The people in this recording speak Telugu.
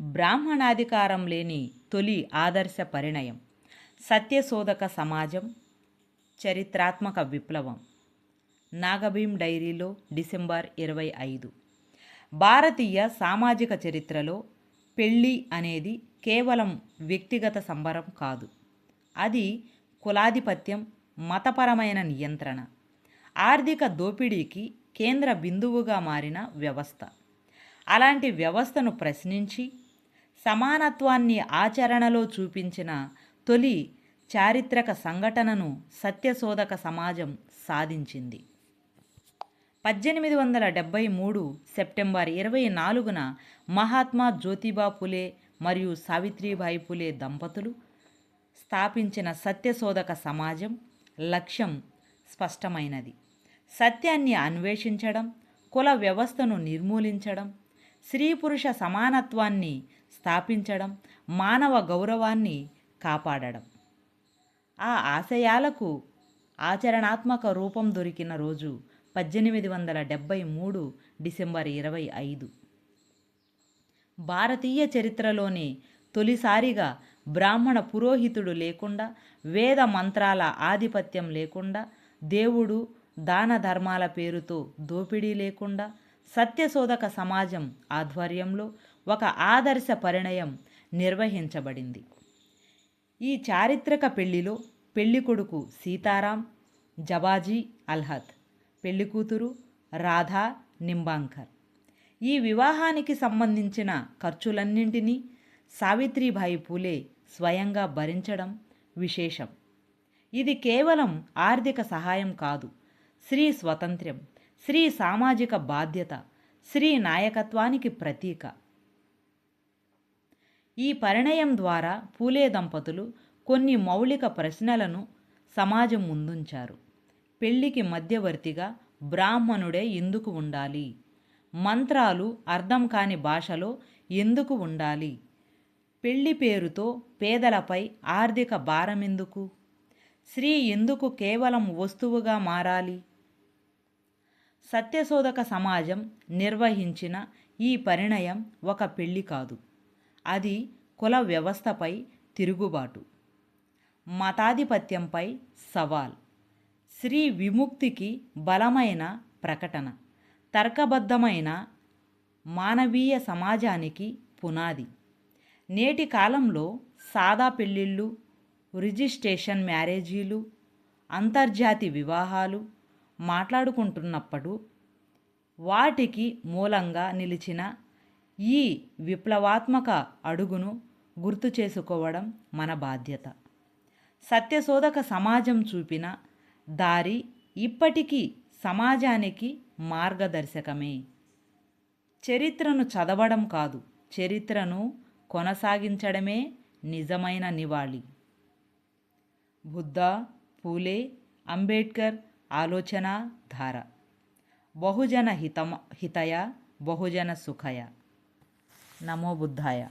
బ్రాహ్మణాధికారం లేని తొలి ఆదర్శ పరిణయం. సత్యశోధక సమాజం చరిత్రాత్మక విప్లవం. నాగభీం డైరీలో డిసెంబర్ ఇరవై ఐదు. భారతీయ సామాజిక చరిత్రలో పెళ్ళి అనేది కేవలం వ్యక్తిగత సంబరం కాదు. అది కులాధిపత్యం మతపరమైన నియంత్రణ. ఆర్థిక దోపిడీకి కేంద్ర బిందువుగా మారిన వ్యవస్థ. అలాంటి వ్యవస్థను ప్రశ్నించి సమానత్వాన్ని ఆచరణలో చూపించిన తొలి చారిత్రక సంఘటనను సత్యశోధక సమాజం సాధించింది. పద్దెనిమిది వందల డెబ్భై మూడు సెప్టెంబర్ ఇరవై నాలుగున మహాత్మా జ్యోతిబా పులే మరియు సావిత్రిబాయి పులే దంపతులు స్థాపించిన సత్యశోధక సమాజం లక్ష్యం స్పష్టమైనది. సత్యాన్ని అన్వేషించడం కుల వ్యవస్థను నిర్మూలించడం స్త్రీ పురుష సమానత్వాన్ని స్థాపించడం మానవ గౌరవాన్ని కాపాడడం. ఆ ఆశయాలకు ఆచరణాత్మక రూపం దొరికిన రోజు పద్దెనిమిది వందల డెబ్భై మూడు డిసెంబర్ ఇరవై ఐదు. భారతీయ చరిత్రలోనే తొలిసారిగా బ్రాహ్మణ పురోహితుడు లేకుండా వేద మంత్రాల ఆధిపత్యం లేకుండా దేవుడు దాన ధర్మాల పేరుతో దోపిడీ లేకుండా సత్యశోధక సమాజం ఆధ్వర్యంలో ఒక ఆదర్శ పరిణయం నిర్వహించబడింది. ఈ చారిత్రక పెళ్ళిలో పెళ్ళికొడుకు సీతారాం జబాజీ అల్హత్ పెళ్ళికూతురు రాధా నింబాంకర్. ఈ వివాహానికి సంబంధించిన ఖర్చులన్నింటినీ సావిత్రిబాయి పూలే స్వయంగా భరించడం విశేషం. ఇది కేవలం ఆర్థిక సహాయం కాదు స్త్రీ స్వతంత్ర్యం స్త్రీ సామాజిక బాధ్యత స్త్రీ నాయకత్వానికి ప్రతీక. ఈ పరిణయం ద్వారా పూలే దంపతులు కొన్ని మౌలిక ప్రశ్నలను సమాజం ముందుంచారు. పెళ్ళికి మధ్యవర్తిగా బ్రాహ్మణుడే ఎందుకు ఉండాలి? మంత్రాలు అర్థం కాని భాషలో ఎందుకు ఉండాలి? పెళ్ళి పేరుతో పేదలపై ఆర్థిక భారమెందుకు? స్త్రీ ఎందుకు కేవలం వస్తువుగా మారాలి? సత్యశోధక సమాజం నిర్వహించిన ఈ పరిణయం ఒక పెళ్ళి కాదు. అది కుల వ్యవస్థపై తిరుగుబాటు. మతాధిపత్యంపై సవాల్. స్త్రీ విముక్తికి బలమైన ప్రకటన. తర్కబద్ధమైన మానవీయ సమాజానికి పునాది. నేటి కాలంలో సాదా పెళ్ళిళ్ళు రిజిస్ట్రేషన్ మ్యారేజీలు అంతర్జాతి వివాహాలు మాట్లాడుకుంటున్నప్పుడు వాటికి మూలంగా నిలిచిన ఈ విప్లవాత్మక అడుగును గుర్తు చేసుకోవడం మన బాధ్యత. సత్యశోధక సమాజం చూపిన దారి ఇప్పటికీ సమాజానికి మార్గదర్శకమే. చరిత్రను చదవడం కాదు చరిత్రను కొనసాగించడమే నిజమైన నివాళి. బుద్ధ పూలే అంబేద్కర్ ఆలోచన ధార. బహుజన హితమ హితయ బహుజన సుఖయ. నమో బుద్ధాయ.